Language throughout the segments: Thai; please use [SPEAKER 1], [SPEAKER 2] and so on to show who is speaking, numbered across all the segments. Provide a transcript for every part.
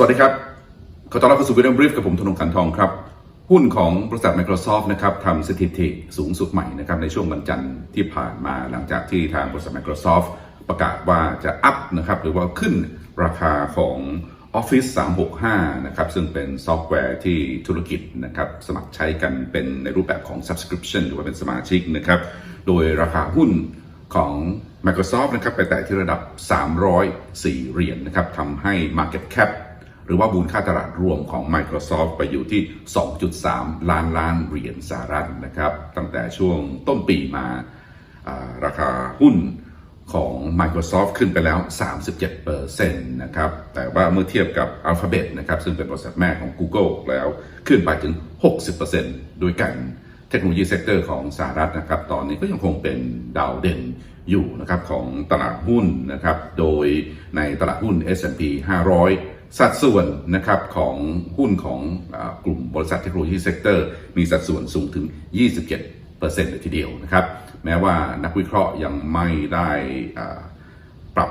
[SPEAKER 1] สวัสดีครับ ขอต้อนรับเข้าสู่วิดีโอบรีฟกับผมธนงขันทองครับ หุ้นของบริษัท Microsoft นะครับทำสถิติสูงสุดใหม่นะครับในช่วงวันจันทร์ที่ผ่านมาหลังจากที่ทางบริษัท Microsoft ประกาศว่าจะอัพนะครับหรือว่าขึ้นราคาของ Office 365 นะครับซึ่งเป็นซอฟต์แวร์ที่ธุรกิจนะครับสมัครใช้กันเป็นในรูปแบบของ subscription หรือว่าเป็นสมาชิกนะครับโดยราคาหุ้นของ Microsoft นะครับไปแตะที่ระดับ 304 เหรียญนะครับทำให้ Market Cap หรือว่ามูลค่าตลาดรวมของ Microsoft ไปอยู่ที่ 2.3 ล้านล้านเหรียญสหรัฐนะครับ ตั้งแต่ช่วงต้นปีมาาราคาหุ้นของ Microsoft ขึ้นไปแล้ว 37%นะครับ แต่ว่าเมื่อเทียบกับ Alphabet นะครับ ซึ่งเป็นบริษัทแม่ของ Google แล้วขึ้นไปถึง 60%ด้วยกันเทคโนโลยีเซกเตอร์ของสหรัฐนะครับ ตอนนี้ก็ยังคงเป็นดาวเด่นอยู่นะครับของตลาดหุ้นนะครับ โดยในตลาดหุ้น S&P 500 สัดส่วนนะครับของหุ้นของอกลุ่มบริษัทเทคโนโลยีเซกเตอร์มีสัดส่วนสูงถึง 27%เลยทีเดียวนะครับ แม้ว่านักวิเคราะห์ยังไม่ได้ปรับ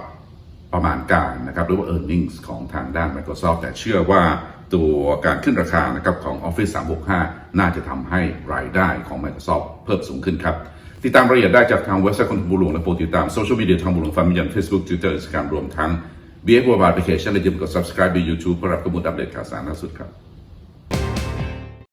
[SPEAKER 1] ประมาณการนะครับหรือว่า e a r n i n g ของทางด้าน Microsoft แต่เชื่อว่าตัวการขึ้นราคานะครับของ Office 365 น่าจะทำให้รายได้ของ Microsoft เพิ่มสูงขึ้นครับ ติดตามรายละเอียดได้จากทางเว็บไซต์ของบุหลวงและโปรติดตามโซเชียลมีเดียทางบุหลวงฟันมียัน Facebook Twitter Instagram รวมทั้ง b f Mobile Application และอย่าลืมกด subscribe ใน YouTube เพื่อรับข้อมูลอัปเดตข่าวสารล่าสุดครับ